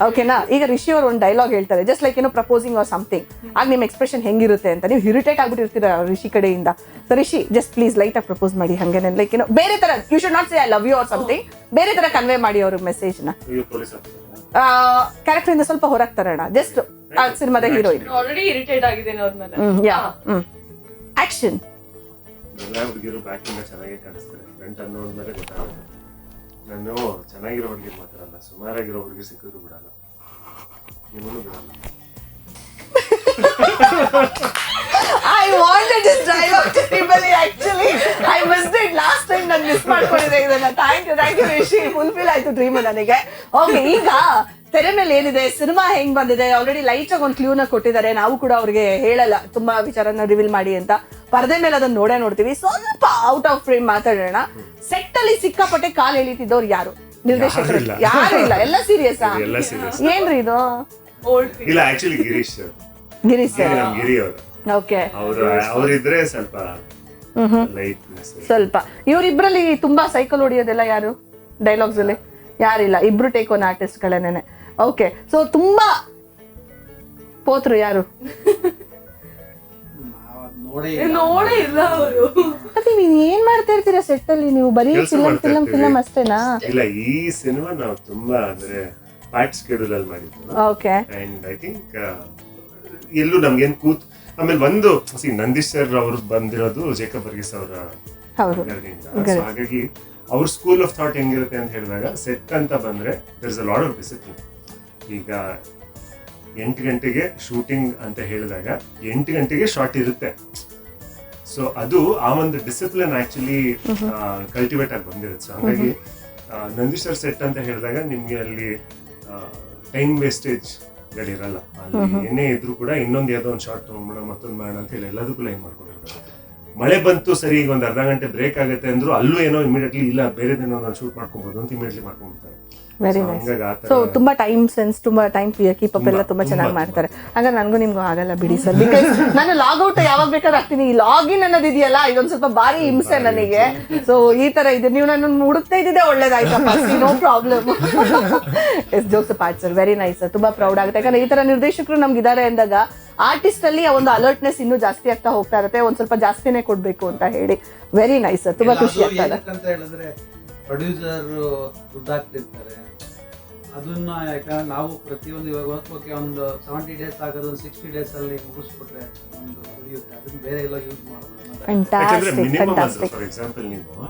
A: ಓಕೆನಾ ಈಗ ರಿಷಿ ಅವರು ಒಂದು ಡೈಲಾಗ್ ಹೇಳ್ತಾರೆ ಜಸ್ಟ್ ಲೈಕ್ ಏನೋ ಪ್ರಪೋಸಿಂಗ್ ಆರ್ ಸಮಥಿಂಗ್ ಆಗ ನಿಮ್ಮ ಎಕ್ಸ್ಪ್ರೆಷನ್ ಹೆಂಗಿರುತ್ತೆ ಅಂತ ನೀವು ಇರಿಟೇಟ್ ಆಗ್ಬಿಟ್ಟಿರ್ತೀರ ರಿಷಿ ಕಡೆಯಿಂದ. So Rishi just please light ಆಗಿ ಪ್ರಪೋಸ್ ಮಾಡಿ ಹಂಗೇನೆ ಲೈಕ್ ಏನೋ ಬೇರೆ ಥರ you should not say I love you or something ಬೇರೆ ಥರ ಕನ್ವೆ ಮಾಡಿ ಅವ್ರ ಮೆಸೇಜ್ನ ಕ್ಯಾರೆಕ್ಟರಿಂದ ಸ್ವಲ್ಪ ಹೊರಗೆ ತರೋಣ ಜಸ್ಟ್ ಆ ಸಿನಿಮಾದ ಹೀರೋಯಿನ್ ಯಾ ಹ್ಮ್ ಆಕ್ಷನ್
C: ನಾನು ಚೆನ್ನಾಗಿರೋ ಹುಡುಗಿರು ಮಾತಾಡಲ್ಲ ಸುಮಾರಾಗಿರೋ ಹುಡುಗಿ ಸಿಕ್ಕಿದ್ರು ಬಿಡಲ್ಲ. ನಿಮ್ಮನ್ನು ಬಿಡಲ್ಲ.
A: I wanted this dialogue terribly actually I missed it last time ನಾನು ಮಿಸ್ ಮಾಡ್ಕೊಂಡಿದ್ದೆ ಇದನ್ನ. Thank you thank you Rishi fulfil ಆಯ್ತು ಡ್ರೀಮ್ ನನಗೆ. ಓಕೆ ಈಗ ತೆರೆ ಮೇಲೆ ಏನಿದೆ? ಸಿನಿಮಾ ಹೆಂಗ್ ಬಂದಿದೆ? ಆಲ್ರೆಡಿ ಲೈಟ್ ಆಗಿ ಒಂದು ಕ್ಲೂನ ಕೊಟ್ಟಿದ್ದಾರೆ. ನಾವು ಕೂಡ ಅವ್ರಿಗೆ ಹೇಳಲ್ಲ. ತುಂಬಾ ವಿಚಾರನ ರಿವೀಲ್ ಮಾಡಿ ಅಂತ. ಪರದೆ ಮೇಲೆ ಅದನ್ನ ನೋಡೇ ನೋಡ್ತೀವಿ. ಸ್ವಲ್ಪ ಔಟ್ ಆಫ್ ಫ್ರೇಮ್ ಮಾತಾಡೋಣ. ಸೆಟ್ ಅಲ್ಲಿ ಸಿಕ್ಕಾಪಟ್ಟೆ ಕಾಲ್ ಎಳಿತಿದ್ದವ್ರು ಯಾರು? ನಿರ್ದೇಶಕರು.
C: ಯಾರು ಇಲ್ಲ.
A: ಎಲ್ಲ ಸೀರಿಯಸ್. ಏನ್ರಿ ಇದು?
E: ಓಲ್ಡ್
C: ಇಲ್ಲ ಆಕ್ಚುಲಿ ಗಿರೀಶ್
A: ಗಿರೀಶ್
C: ಗಿರಿ ನಮ್ ಅವರು
A: ಓಕೆ
C: ಅವರು ಅವರಿದ್ರೆ ಸ್ವಲ್ಪ
A: ಸ್ವಲ್ಪ. ಇವರಿಬ್ರಲ್ಲಿ ತುಂಬಾ ಸೈಕಲ್ ಹೊಡಿಯೋದೆಲ್ಲ ಯಾರು? ಡೈಲಾಗ್ಸ್ ಅಲ್ಲಿ? ಯಾರಿಲ್ಲ. ಇಬ್ರು ಟೇಕ್ ಒನ್ ಆರ್ಟಿಸ್ಟ್ ಗಳೇನೆ ಓಕೆ ಸೊ ತುಂಬಾ ಪೋತ್ರು ಯಾರು?
D: ನೋಡಿ
E: ಇಲ್ಲ ಅವರು.
A: ಮತ್ತೆ ನೀವ್ ಏನ್ ಮಾಡ್ತಾ ಇರ್ತೀರಾ ಸೆಟ್ ಅಲ್ಲಿ? ನೀವು ಬರೀ
C: ಕೆಲ್ಸ
A: ಫಿಲಂ
C: ಮಾಡ್ತಾ
A: ಫಿಲಂ
C: ಇರ್ತೀವಿ.
A: ಫಿಲಂ ಅಷ್ಟೇನಾ?
C: ಇಲ್ಲ ಈ ಸಿನಿಮಾ ನಾವು ತುಂಬಾ ಅಂದ್ರೆ ಪ್ಯಾಟ್ ಸ್ಕೆಡ್ಯೂಲ್ ಅಲ್ಲಿ ಮಾಡಿದ್ದು.
A: ಓಕೆ
C: ಅಂಡ್ ಐ ಥಿಂಕ್ ಎಲ್ಲೂ ನಮ್ಗೇನ್ ಕೂತ್ ಆಮೇಲೆ ಒಂದು ಸಿ ನಂದೀಶ್ ಸರ್ ಅವ್ರು ಬಂದಿರೋದು ಜೇಕಬ್ ವರ್ಗೀಸ್ ಅವರ
A: ಹೌದು.
C: ಹಾಗಾಗಿ ಅವ್ರ ಸ್ಕೂಲ್ ಆಫ್ ಥಾಟ್ ಹೆಂಗಿರುತ್ತೆ ಅಂತ ಹೇಳಿದಾಗ ಸೆಟ್ ಅಂತ ಬಂದ್ರೆ there's a lot of discipline ಈಗ ಎಂಟು ಗಂಟೆಗೆ ಶೂಟಿಂಗ್ ಅಂತ ಹೇಳಿದಾಗ ಎಂಟು ಗಂಟೆಗೆ ಶಾರ್ಟ್ ಇರುತ್ತೆ. ಸೊ ಅದು ಆ ಒಂದು ಡಿಸಿಪ್ಲಿನ್ ಆಕ್ಚುಲಿ ಕಲ್ಟಿವೇಟ್ ಆಗಿ ಬಂದಿರುತ್ತೆ. ಸೊ ಹಾಗಾಗಿ ನಂದೀಶ್ವರ್ ಸೆಟ್ ಅಂತ ಹೇಳಿದಾಗ ನಿಮ್ಗೆ ಅಲ್ಲಿ ಟೈಮ್ ವೇಸ್ಟೇಜ್ ಗಳಿರಲ್ಲ ಅಲ್ಲಿ ಏನೇ ಇದ್ರು ಕೂಡ ಇನ್ನೊಂದು ಯಾವುದೋ ಒಂದು ಶಾರ್ಟ್ ತಗೊಂಡ್ಬಿಡೋ ಮತ್ತೊಂದು ಮಾಡೋಣ ಅಂತ ಹೇಳಿ ಎಲ್ಲದಕ್ಕೂ ಲೈನ್ ಮಾಡ್ಕೊಂಡಿರ್ತಾರೆ. ಮಳೆ ಬಂತು ಸರಿ ಈಗ ಒಂದು ಅರ್ಧ ಗಂಟೆ ಬ್ರೇಕ್ ಆಗುತ್ತೆ ಅಂದ್ರೂ ಅಲ್ಲೂ ಏನೋ ಇಮಿಡಿಯೇಟ್ಲಿ ಇಲ್ಲ ಬೇರೆದೇನೋ ನಾನು ಶೂಟ್ ಮಾಡ್ಕೊಬೋದು ಅಂತ ಇಮಿಡಿಯೇಟ್ಲಿ ಮಾಡ್ಕೊಂಡ್ಬಿಡ್ತಾರೆ.
A: ವೆರಿ ನೈಸ್ ಸೊ ತುಂಬಾ ಟೈಮ್ ಸೆನ್ಸ್ ತುಂಬಾ ಟೈಮ್ ಕೀಪ್ ಅಪ್ ಎಲ್ಲ ತುಂಬಾ ಚೆನ್ನಾಗಿ ಮಾಡ್ತಾರೆ. ಹಾಗಾದ್ರೆ ನನಗೂ ನಿಮ್ಗೂ ಆಗಲ್ಲ ಬಿಡಿ ಸರ್. ಬಿಕಾಸ್ ನಾನು ಲಾಗೌಟ್ ಯಾವಾಗ ಬೇಕಾದ್ರೆ ಆಗ್ತೀನಿ ಈ ಲಾಗಿನ್ ಅನ್ನೋದು ಇದೆಯಲ್ಲ ಇದೊಂದು ಸ್ವಲ್ಪ ಭಾರಿ ಹಿಂಸೆ ನನಗೆ. ಸೊ ಈ ತರ ಇದೆ. ನೀವು ನನ್ನ ಹುಡುಕ್ತಾ ಇದ್ದಿದ್ದೆ ಒಳ್ಳೇದಾಯ್ತಪ್ಪ. No problem yes jokes part sir very nice sir ತುಂಬಾ ಪ್ರೌಡ್ ಆಗುತ್ತೆ. ಯಾಕಂದ್ರೆ ಈ ತರ ನಿರ್ದೇಶಕರು ನಮ್ಗೆ ಇದ್ದಾರೆ ಅಂದಾಗ ಆರ್ಟಿಸ್ಟ್ ಅಲ್ಲಿ ಒಂದು ಅಲರ್ಟ್ನೆಸ್ ಇನ್ನೂ ಜಾಸ್ತಿ ಆಗ್ತಾ ಹೋಗ್ತಾ ಇರುತ್ತೆ. ಒಂದ್ ಸ್ವಲ್ಪ ಜಾಸ್ತಿನೇ ಕೊಡ್ಬೇಕು ಅಂತ ಹೇಳಿ. ವೆರಿ ನೈಸ್ ಸರ್ ತುಂಬಾ ಖುಷಿ ಆಗ್ತಾ ಇದೆ.
D: ಅದನ್ನ ಯಾಕಂದ್ರೆ ನಾವು ಪ್ರತಿಯೊಂದು ಇವಾಗ ಓದ್ಕೋಕೆ ಒಂದು ಸೆವೆಂಟಿ ಡೇಸ್ ಆಗೋದು ಒಂದು ಸಿಕ್ಸ್ಟಿ ಡೇಸ್ ಅಲ್ಲಿ ಮುಗಿಸ್ಬಿಟ್ರೆ ಒಂದು ಉಳಿಯುತ್ತೆ. ಅದನ್ನ ಬೇರೆ ಎಲ್ಲ ಯೂಸ್ ಮಾಡೋದು
C: ಯಾಕಂದ್ರೆ ಮಿನಿಮಮ್
A: ಫ್ಯಾಂಟಾಸ್ಟಿಕ್
C: ಫಾರ್ ಎಕ್ಸಾಂಪಲ್ ನೀವು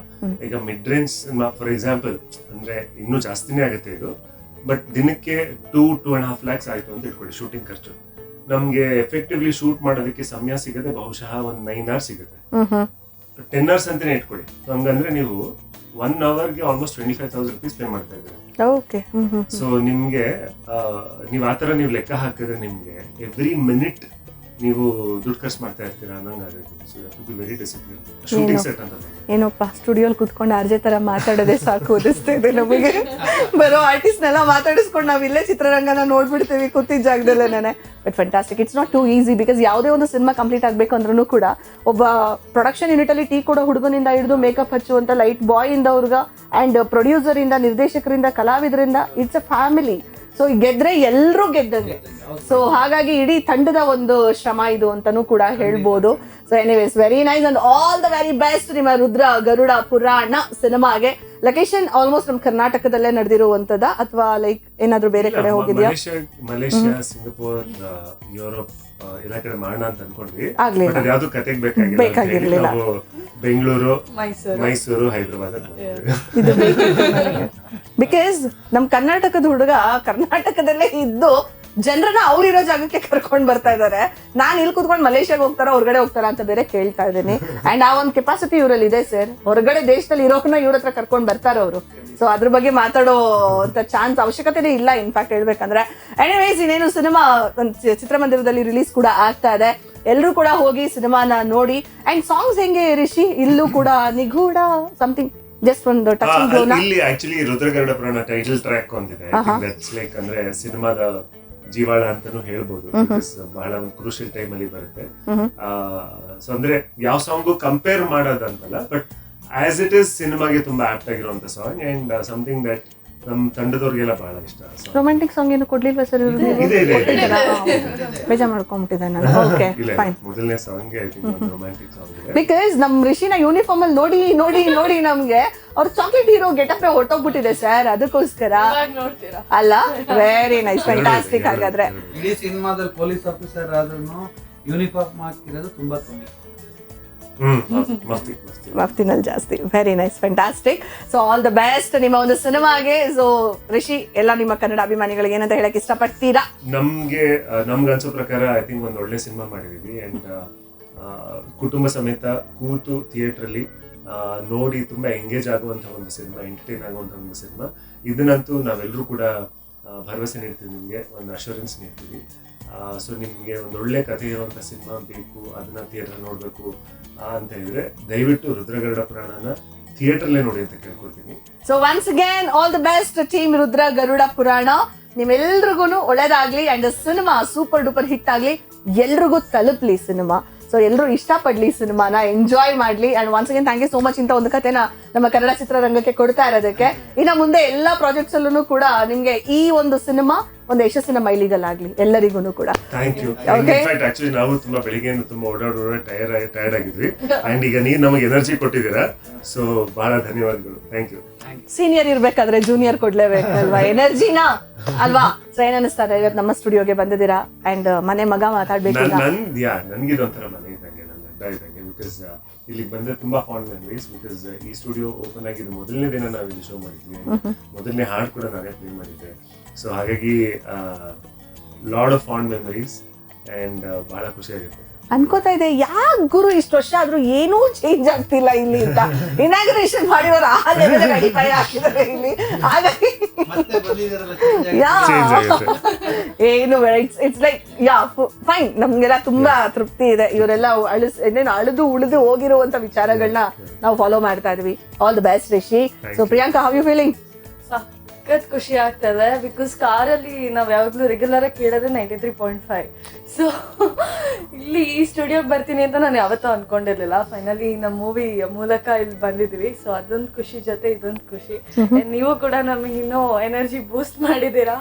C: ಈಗ ಮಿಡ್ ರೇಂಜ್ ಫಾರ್ ಎಕ್ಸಾಂಪಲ್ ಅಂದ್ರೆ ಇನ್ನೂ ಜಾಸ್ತಿನೇ ಆಗುತ್ತೆ ಇದು ಬಟ್ ದಿನಕ್ಕೆ two two and half lakhs ಆಯ್ತು ಅಂತ ಇಟ್ಕೊಳ್ಳಿ ಶೂಟಿಂಗ್ ಖರ್ಚು. ನಮ್ಗೆ ಎಫೆಕ್ಟಿವ್ಲಿ ಶೂಟ್ ಮಾಡೋದಕ್ಕೆ ಸಮಯ ಸಿಗದೆ ಬಹುಶಃ ಒಂದ್ ನೈನ್ ಅವರ್ಸ್ ಸಿಗುತ್ತೆ. ಟೆನ್ ಅವರ್ಸ್ ಅಂತಾನೆ ಇಟ್ಕೊಳ್ಳಿ. ಹಂಗಂದ್ರೆ ನೀವು ಒನ್ ಅವರ್ಗೆ almost twenty five thousand rupees pay ಮಾಡ್ತಾ ಇದ್ದಾರೆ.
A: ಓಕೆ
C: ಸೊ ನಿಮಗೆ ನೀವು ಆ, ಥರ ನೀವು ಲೆಕ್ಕ ಹಾಕಿದ್ರೆ ನಿಮಗೆ ಎವ್ರಿ ಮಿನಿಟ್ ನೀವು ದುಡ್ಡು ಖರ್ಚು ಮಾಡ್ತಾ ಇರ್ತೀರಾ ಅನ್ನಂಗ್ ಆಗುತ್ತೆ. So to be very discipline shooting set ಅಂತ
A: ಏನಪ್ಪ ಸ್ಟುಡಿಯೋಲಿ ಕುತ್ಕೊಂಡು ಆರ್ಜೆ ತರ ಮಾತಾಡೋದೇ ಸಾಕು ಓದಿಸ್ತಾ ಇದೆ ನಮಗೆ. ಬರೋ ಆರ್ಟಿಸ್ಟ್ನೆಲ್ಲ ಮಾತಾಡಿಸ್ಕೊಂಡು ನಾವು ಇಲ್ಲೇ ಚಿತ್ರರಂಗನ ನೋಡ್ಬಿಡ್ತೀವಿ ಕೂತಿದ್ದ ಜಾಗದಲ್ಲೇನೆ. But fantastic it's not too easy because ಯಾವುದೇ ಒಂದು ಸಿನಿಮಾ ಕಂಪ್ಲೀಟ್ ಆಗಬೇಕು ಅಂದ್ರೂ ಕೂಡ ಒಬ್ಬ ಪ್ರೊಡಕ್ಷನ್ ಯೂನಿಟಲ್ಲಿ ಟೀ ಕೊಡೋ ಹುಡುಗನಿಂದ ಹಿಡಿದು ಮೇಕಪ್ ಹಚ್ಚುವಂಥ ಲೈಟ್ ಬಾಯ್ ಇಂದ ಅವ್ರಿಗ ಆ್ಯಂಡ್ ಪ್ರೊಡ್ಯೂಸರಿಂದ ನಿರ್ದೇಶಕರಿಂದ, ಕಲಾವಿದರಿಂದ ಇಟ್ಸ್ ಅ ಫ್ಯಾಮಿಲಿ ಸೊ ಗೆದ್ದರೆ ಎಲ್ಲರೂ ಗೆದ್ದಂಗೆ. ಸೊ ಹಾಗಾಗಿ ಇಡೀ ತಂಡದ ಒಂದು ಶ್ರಮ ಇದು ಅಂತಾನೂ ಕೂಡ ಹೇಳ್ಬೋದು. So anyways very nice and all the very best ನಿಮ್ಮ ರುದ್ರ ಗರುಡ ಪುರಾಣ ಸಿನಿಮಾಗೆ. ಲೊಕೇಶನ್ ಆಲ್ಮೋಸ್ಟ್ ನಮ್ ಕರ್ನಾಟಕದಲ್ಲೇ ನಡೆದಿರುವಂತದ ಅಥವಾ ಲೈಕ್ ಏನಾದ್ರೂ ಬೇರೆ ಕಡೆ ಹೋಗಿದ್ಯಾ?
C: ಮಲೇಷ್ಯಾ ಸಿಂಗಾಪುರ್ ಯುರೋಪ್ ಎಲ್ಲ ಕಡೆ ಮಾಡೋಣ ಅಂತ ಅನ್ಕೊಂಡ್ವಿ.
A: ಆಗ್ಲಿಲ್ಲ.
C: ಯಾವ್ದು ಕತೆಗೆ ಬೇಕಾಗಿಲ್ಲ
A: ಬೇಕಾಗಿರ್ಲಿಲ್ಲ.
C: ನಾವು ಬೆಂಗಳೂರು
E: ಮೈಸೂರು.
C: ಹೈದರಾಬಾದ್.
A: ಬಿಕಾಸ್ ನಮ್ ಕರ್ನಾಟಕದ ಹುಡುಗ ಕರ್ನಾಟಕದಲ್ಲೇ ಇದ್ದು ಜನರನ್ನ ಅವ್ರಿರೋ ಜಾಗಕ್ಕೆ ಕರ್ಕೊಂಡ್ ಬರ್ತಾ ಇದಾರೆ. ನಾನ್ ಇಲ್ಲಿ ಕುತ್ಕೊಂಡು ಮಲೇಷ್ಯಾಗ ಹೋಗ್ತಾರ ಹೊರಗಡೆ ಹೋಗ್ತಾರ ಅಂತ ಬೇರೆ ಕೇಳ್ತಾ ಇದ್ದೀನಿ. ಅಂಡ್ ಆ ಒಂದು ಕೆಪಾಸಿಟಿ ಇವರಲ್ಲಿ ಇದೆ ಸರ್. ಹೊರಗಡೆ ದೇಶದಲ್ಲಿ ಇರೋಕ್ನ ಇವ್ರ ಹತ್ರ ಕರ್ಕೊಂಡ್ ಬರ್ತಾರ ಅವರು. ಸೊ ಅದ್ರ ಬಗ್ಗೆ ಮಾತಾಡೋ ಅಂತ ಚಾನ್ಸ್ ಅವಶ್ಯಕತೆನೇ ಇಲ್ಲ ಇನ್ಫ್ಯಾಕ್ಟ್ ಹೇಳ್ಬೇಕಂದ್ರೆ. ಎನಿವೇಸ್ ಇನ್ನೇನು ಸಿನಿಮಾ ಚಿತ್ರಮಂದಿರದಲ್ಲಿ ರಿಲೀಸ್ ಕೂಡ ಆಗ್ತಾ ಇದೆ. ಎಲ್ಲರೂ ಕೂಡ ಹೋಗಿ ಸಿನಿಮಾನ ನೋಡಿ. ಅಂಡ್ ಸಾಂಗ್ಸ್ ಹೆಂಗೆ ರಿಷಿ? ಇಲ್ಲೂ ಕೂಡ ನಿಗೂಢ ಸಮಥಿಂಗ್ ಜಸ್ಟ್ ಒಂದು ಗ್ಲೋನ
C: ಇಲ್ಲಿ actually Rudragaruda Purana title track that's like ಅಂದ್ರೆ ಸಿನಿಮಾದ ಜೀವಾಳ ಅಂತಾನು ಹೇಳ್ಬೋದು. ಬಹಳ ಒಂದು ಕ್ರೂಷಿಯಲ್ ಟೈಮ್ ಅಲ್ಲಿ ಬರುತ್ತೆ. ಸೊ ಅಂದ್ರೆ ಯಾವ ಸಾಂಗು ಕಂಪೇರ್ ಮಾಡೋದಂತಲ್ಲ ಬಟ್ ಆಸ್ ಇಟ್ ಇಸ್ ಸಿನಿಮಾಗೆ ತುಂಬಾ ಆಪ್ಟ್ ಆಗಿರುವಂತ ಸಾಂಗ್ ಅಂಡ್ ಸಮಥಿಂಗ್ ದಟ್ ನಮ್ ತಂಡದವ್ರಿಗೆಲ್ಲ ಬಹಳ ಇಷ್ಟ.
A: ರೊಮ್ಯಾಂಟಿಕ್ ಸಾಂಗ್ ಏನು ಕೊಡ್ಲಿಲ್ವಾ ಸರ್
C: ಇದೆ, ಇದೆ, ಇದೆ.
A: ಬೇಜಾರ್ ಮಾಡ್ಕೊಂಬಿಟ್ಟಿದ್ದೆ ನಾನು. ಓಕೆ
C: ಇಲ್ಲ
A: ಫೈನ್
C: ಮೊದಲನೇ ಸಾಂಗ್ ರೊಮ್ಯಾಂಟಿಕ್ ಸಾಂಗ್
A: ಬಿಕಾಸ್ ನಮ್ಮ ರಿಷಿನ ಯೂನಿಫಾರ್ಮ್ ಅಲ್ಲಿ ನೋಡಿ ನೋಡಿ ನೋಡಿ ನಮ್ಗೆ ಅವ್ರ ಚಾಕ್ಲೇಟ್ ಹೀರೋ ಗೆಟಪ್ ಹೊರಟೋಗ್ಬಿಟ್ಟಿದೆ ಸರ್ ಅದಕ್ಕೋಸ್ಕರ. ಅಲ್ಲ? ವೆರಿ ನೈಸ್ ಫ್ಯಾಂಟಾಸ್ಟಿಕ್ ಹಾಗಾದ್ರೆ.
D: ಇಡೀ ಸಿನಿಮಾದಲ್ಲಿ ಪೊಲೀಸ್ ಆಫೀಸರ್ ಆದ್ರೂ ಯೂನಿಫಾರ್ಮ್ ಹಾಕಿರೋದು ತುಂಬಾ ಕಮ್ಮಿ.
A: ಮಫ್ತಿನಲ್ಲಿ ಜಾಸ್ತಿ. Very nice fantastic so all the best ನಿಮ್ಮ ಒಂದು ಸಿನಿಮಾಗೆ. ಸೊ ರಿಷಿ ಎಲ್ಲ ನಿಮ್ಮ ಕನ್ನಡ ಅಭಿಮಾನಿಗಳಿಗೆ ಏನಂತ ಹೇಳಕ್ ಇಷ್ಟಪಡ್ತೀರಾ?
C: ನಮ್ಗೆ ನಮ್ಗೆ ಅನ್ಸೋ ಪ್ರಕಾರ ಐ ಥಿಂಕ್ ಒಂದು ಒಳ್ಳೆ ಸಿನಿಮಾ ಮಾಡಿದೀವಿ. ಅಂಡ್ ಕುಟುಂಬ ಸಮೇತ ಕೂತು ಥಿಯೇಟರ್ ಅಲ್ಲಿ ನೋಡಿ ತುಂಬಾ ಎಂಗೇಜ್ ಆಗುವಂತ ಒಂದು ಸಿನಿಮಾ ಎಂಟರ್ಟೈನ್ ಆಗುವಂತ ಒಂದು ಸಿನಿಮಾ. ಇದನ್ನಂತೂ ನಾವೆಲ್ಲರೂ ಕೂಡ ಭರವಸೆ ನೀಡ್ತೀವಿ ನಿಮಗೆ, ಒಂದು ಅಶೂರೆನ್ಸ್ ನೀಡ್ತೀವಿ. ಸೊ ನಿಮಗೆ ಒಂದು ಒಳ್ಳೆ ಕಥೆ ಇರುವಂಥ ಸಿನಿಮಾ ಬೇಕು, ಅದನ್ನ ಥಿಯೇಟರ್ ನೋಡ್ಬೇಕು ಅಂತ ಹೇಳಿದ್ರೆ ದಯವಿಟ್ಟು ರುದ್ರಗರುಡ ಪುರಾಣನ ಥಿಯೇಟರ್ಲೇ ನೋಡಿ ಅಂತ ಕೇಳ್ಕೊಳ್ತೀನಿ
A: so once again all the best team Rudra Garuda Purana. ನಿಮ್ಮೆಲ್ರಿಗೂ ಒಳ್ಳೇದಾಗ್ಲಿ and cinema super duper hit ಆಗ್ಲಿ, ಎಲ್ರಿಗೂ ತಲುಪ್ಲಿ ಸಿನಿಮಾ ಸೊ ಎಲ್ಲರೂ ಇಷ್ಟಪಡ್ಲಿ ಸಿನಿಮಾನ ಎಂಜಾಯ್ ಮಾಡ್ಲಿ. And once again thank you so much ಇಂತ ಒಂದು ಕಥೆನ ನಮ್ಮ ಕನ್ನಡ ಚಿತ್ರರಂಗಕ್ಕೆ ಕೊಡ್ತಾ ಇರೋದಕ್ಕೆ. ಇನ್ನು ಮುಂದೆ ಎಲ್ಲ ಪ್ರಾಜೆಕ್ಟ್ಸ್ ಅಲ್ಲೂ ಕೂಡ ನಿಮ್ಗೆ ಈ ಒಂದು ಸಿನಿಮಾ ಒಂದು ಯಶಸ್ಸಿನ ಮೈಲಿಗಲ್ಲಾಗ್ಲಿ ಎಲ್ಲರಿಗೂ ಕೂಡ.
C: Thank you. ಇನ್ಫ್ಯಾಕ್ಟ್ ಆಕ್ಚುಲಿ ನಾವು ತುಂಬಾ ಬೆಳಿಗ್ಗೆಯಿಂದ ತುಂಬಾ ಓಡಾಡ್ ಓಡಾಡ್ ಟೈರ್ ಟೈರ್ಡ್ ಆಗಿದ್ವಿ. ಅಂಡ್ ಈಗ ನೀವು ನಮಗೆ ಎನರ್ಜಿ ಕೊಟ್ಟಿದ್ದೀರಾ? ಸೊ ಬಹಳ ಧನ್ಯವಾದಗಳು. ಥ್ಯಾಂಕ್ ಯು
A: ಸೀನಿಯರ್ ಇರ್ಬೇಕಾದ್ರೆ ಜೂನಿಯರ್ ಕೊಡ್ಲೇಬೇಕಲ್ವಾ? ಎನರ್ಜಿನ ಅಲ್ವಾ? ಸೊ ಏನ್ ಅನಿಸ್ತಾರೆ ಇವತ್ತು ನಮ್ಮ ಸ್ಟುಡಿಯೋಗೆ ಬಂದಿದ್ದೀರಾ? ಅಂಡ್ ಮನೆ ಮಗ ಮಾತಾಡ್ಬೇಕು
C: ನನ್
A: ಈಗ.
C: ನನ್ ಯಾ ನನ್ಗಿದೊಂಥರ ಮನೆ ಇದ್ದಂಗೆ ನನ್ನ ಅಡ್ಡ ಇದ್ದಂಗೆ ಬಿಕಾಸ್ ಇಲ್ಲಿಗೆ ಬಂದ್ರೆ ತುಂಬಾ ಫಾಂಡ್ ಮೆಮರೀಸ್ ಬಿಕಾಸ್ ಈ ಸ್ಟುಡಿಯೋ ಓಪನ್ ಆಗಿದ್ದು ಮೊದಲನೇ ದಿನ ನಾವು ಇಲ್ಲಿ ಶೋ ಮಾಡಿದ್ವಿ ಮೊದಲನೇ ಹಾಡ್ ಕೂಡ ನಾನೇ ಪ್ಲೇ ಮಾಡಿದ್ದೆ. ಸೊ ಹಾಗಾಗಿ lot of fond memories and ಬಹಳ ಖುಷಿ ಆಗುತ್ತೆ.
A: ಅನ್ಕೋತಾ ಇದೆ ಯಾಕೆ ಗುರು ಇಷ್ಟು ವರ್ಷ ಆದ್ರೂ ಏನೂ ಚೇಂಜ್ ಆಗ್ತಿಲ್ಲ ಇಲ್ಲಿ ಅಂತ. ಇನಾಗ್ರೇಷನ್ ಮಾಡಿರೋರು ಆ ಲೆವೆಲ್ ಅಡಿಪಾಯ ಹಾಕಿದ್ದಾರೆ ಇಲ್ಲಿ. ಹಾಗಾಗಿ. ಯಾ. ಏನು it's it's like yeah fine ನಮ್ಗೆಲ್ಲ ತುಂಬಾ ತೃಪ್ತಿ ಇದೆ. ಇವರೆಲ್ಲ ಅಳಿಸ್ ಏನೇನು ಅಳಿದು ಉಳಿದು ಹೋಗಿರುವಂತ ವಿಚಾರಗಳನ್ನ ನಾವು ಫಾಲೋ ಮಾಡ್ತಾ ಇದ್ವಿ. All the best Rishi so Priyanka how you feeling
E: ಸಖತ್ ಖುಷಿ ಆಗ್ತದೆ ಬಿಕಾಸ್ ಕಾರಲ್ಲಿ ನಾವ್ ಯಾವಾಗ್ಲೂ ರೆಗ್ಯುಲರ್ ಆಗಿ ಕೇಳೋದೇ ninety three point five so ಇಲ್ಲಿ ಈ ಸ್ಟುಡಿಯೋಗೆ ಬರ್ತೀನಿ ಅಂತ ನಾನು ಯಾವತ್ತೂ ಅನ್ಕೊಂಡಿರ್ಲಿಲ್ಲ. ಫೈನಲಿ ನಮ್ಮ ಮೂವಿ ಮೂಲಕ ಇಲ್ಲಿ ಬಂದಿದ್ವಿ. ಸೊ ಅದೊಂದು ಖುಷಿ ಜೊತೆ ಇದೊಂದು ಖುಷಿ. ನೀವು ಕೂಡ ನಮಗೆ ಇನ್ನೂ ಎನರ್ಜಿ ಬೂಸ್ಟ್ ಮಾಡಿದ್ದೀರಾ?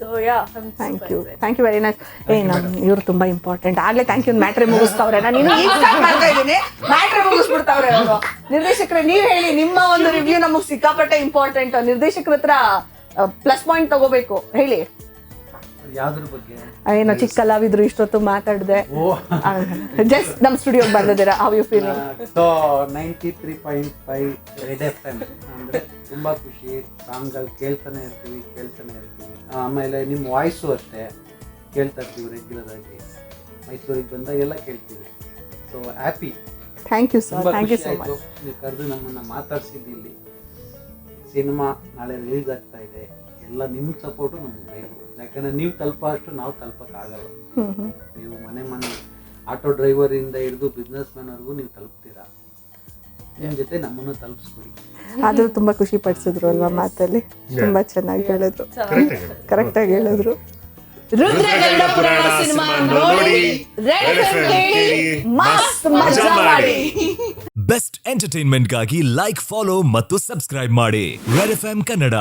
E: So yeah
A: thank you thank you very nice ಏ ನಮ್ ಇವ್ರು ತುಂಬಾ ಇಂಪಾರ್ಟೆಂಟ್ ಆಗ್ಲೇ ಥ್ಯಾಂಕ್ ಯು ಮ್ಯಾಟ್ರೆ ಮುಗಿಸ್ತಾವ್ರೆ. ನಾನು ಇನ್ನು ಈಗ ಸ್ಟಾರ್ಟ್ ಮಾಡ್ತಾ ಇದ್ದೀನಿ. ಮ್ಯಾಟ್ರೆ ಮುಗಿಸ್ಬಿಡ್ತಾವ್ರೆ ಅವರು. ನಿರ್ದೇಶಕರೇ ನೀವ್ ಹೇಳಿ ನಿಮ್ಮ ಒಂದು ರಿವ್ಯೂ ನಮಗ್ ಸಿಕ್ಕಾಪಟ್ಟೆ ಇಂಪಾರ್ಟೆಂಟ್ ನಿರ್ದೇಶಕರ ಹತ್ರ ಪ್ಲಸ್ ಪಾಯಿಂಟ್ ತಗೋಬೇಕು. ಹೇಳಿ. ಏನೋ ಚಿಕ್ಕ ಕಲಾವಿದ್ರು ಇಷ್ಟೊತ್ತು ಮಾತಾಡಿದೆ. ಜಸ್ಟ್ ನಮ್ಮ ಸ್ಟುಡಿಯೋಗೆ ಬಂದಿದ್ದೀರಾ? How you feel
D: so ninety three point five Red F M ಅಂದರೆ ತುಂಬ ಖುಷಿ. ಸಾಂಗ್ಗಳು ಕೇಳ್ತಾನೆ ಇರ್ತೀವಿ ಕೇಳ್ತಾನೆ ಇರ್ತೀವಿ. ಆಮೇಲೆ ನಿಮ್ಮ ವಾಯ್ಸು ಅಷ್ಟೇ. ಕೇಳ್ತಾ ಇರ್ತೀವಿ ರೆಗ್ಯುಲರ್ ಆಗಿ ಮೈಸೂರಿಗೆ ಬಂದಾಗೆಲ್ಲ ಕೇಳ್ತೀವಿ. So happy
A: thank you sir thank you so much
D: ನೀವು ಕರೆದು ನಮ್ಮನ್ನು ಮಾತಾಡ್ಸಿದ್ದೀವಿ ಇಲ್ಲಿ ಸಿನಿಮಾ ನಾಳೆ ರಿಲೀಸ್ ಆಗ್ತಾ ಇದೆ. ಎಲ್ಲ ನಿಮ್ಮ ಸಪೋರ್ಟು ನಮ್ಗೆ ಬೇಕು. ಯಾಕಂದ್ರೆ ನೀವು ತಲುಪೋ ಅಷ್ಟು ನಾವು ತಲುಪಕ್ಕಾಗಲ್ಲ. ನೀವು ಮನೆ ಮನೆ ಆಟೋ ಡ್ರೈವರಿಂದ ಹಿಡಿದು ಬಿಸ್ನೆಸ್ ಮ್ಯಾನ್ವರೆಗೂ ನೀವು ತಲುಪ್ತೀರಾ? ನಿಮ್ಮ ಜೊತೆ ನಮ್ಮನ್ನು ತಲುಪಿಸ್ಬಿಡಿ.
A: ಆದ್ರೂ ತುಂಬಾ ಖುಷಿ ಪಡಿಸಿದ್ರು ಅಲ್ವಾ ಮಾತಲ್ಲಿ? ತುಂಬಾ ಚೆನ್ನಾಗಿ ಹೇಳಿದ್ರು. ಕರೆಕ್ಟಾಗಿ ಆಗಿ ಹೇಳಿದ್ರು. ರುದ್ರಗರುಡ ಪುರಾಣ ಸಿನಿಮಾ ನೋಡಿ ರೆಡ್ ಎಫ್ ಕೇಳಿ ಮಸ್ತ್ ಮಜಾ ಮಾಡಿ.
B: ಬೆಸ್ಟ್ ಎಂಟರ್ಟೈನ್ಮೆಂಟ್ಗಾಗಿ ಲೈಕ್ ಫಾಲೋ ಮತ್ತು ಸಬ್ಸ್ಕ್ರೈಬ್ ಮಾಡಿ. Red F Kannada